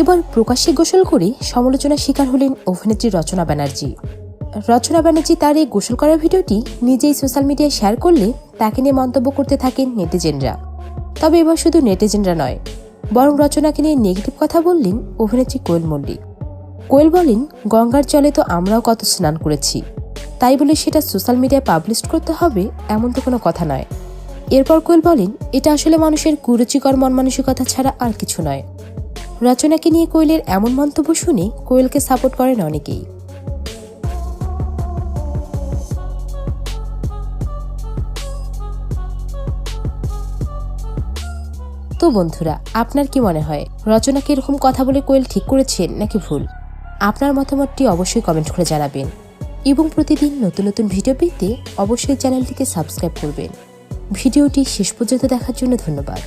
এবার প্রকাশ্যে গোসল করে সমালোচনার শিকার হলেন অভিনেত্রী রচনা ব্যানার্জি। রচনা ব্যানার্জি তার এই গোসল করার ভিডিওটি নিজেই সোশ্যাল মিডিয়ায় শেয়ার করলে তাকে নিয়ে মন্তব্য করতে থাকেন নেটিজেনরা। তবে এবার শুধু নেটিজেনরা নয়, বরং রচনাকে নিয়ে নেগেটিভ কথা বললেন অভিনেত্রী কোয়েল মল্লিক। কোয়েল বলেন, গঙ্গার জলে তো আমরাও কত স্নান করেছি। তাই বলে সেটা সোশ্যাল মিডিয়ায় পাবলিশ করতে হবে এমন তো কোনো কথা নয়। এরপর কোয়েল বলেন, এটা আসলে মানুষের কুরুচিকর মন মানসিকতা ছাড়া আর কিছু নয়। রচনাকে নিয়ে কোয়েলের এমন মন্তব্য শুনে কোয়েলকে সাপোর্ট করেন অনেকেই। তো বন্ধুরা, আপনার কি মনে হয়, রচনাকে এরকম কথা বলে কোয়েল ঠিক করেছেন নাকি ভুল? আপনার মতামতটি অবশ্যই কমেন্ট করে জানাবেন। এবং প্রতিদিন নতুন নতুন ভিডিও পেতে অবশ্যই চ্যানেলটিকে সাবস্ক্রাইব করবেন। ভিডিওটি শেষ পর্যন্ত দেখার জন্য ধন্যবাদ।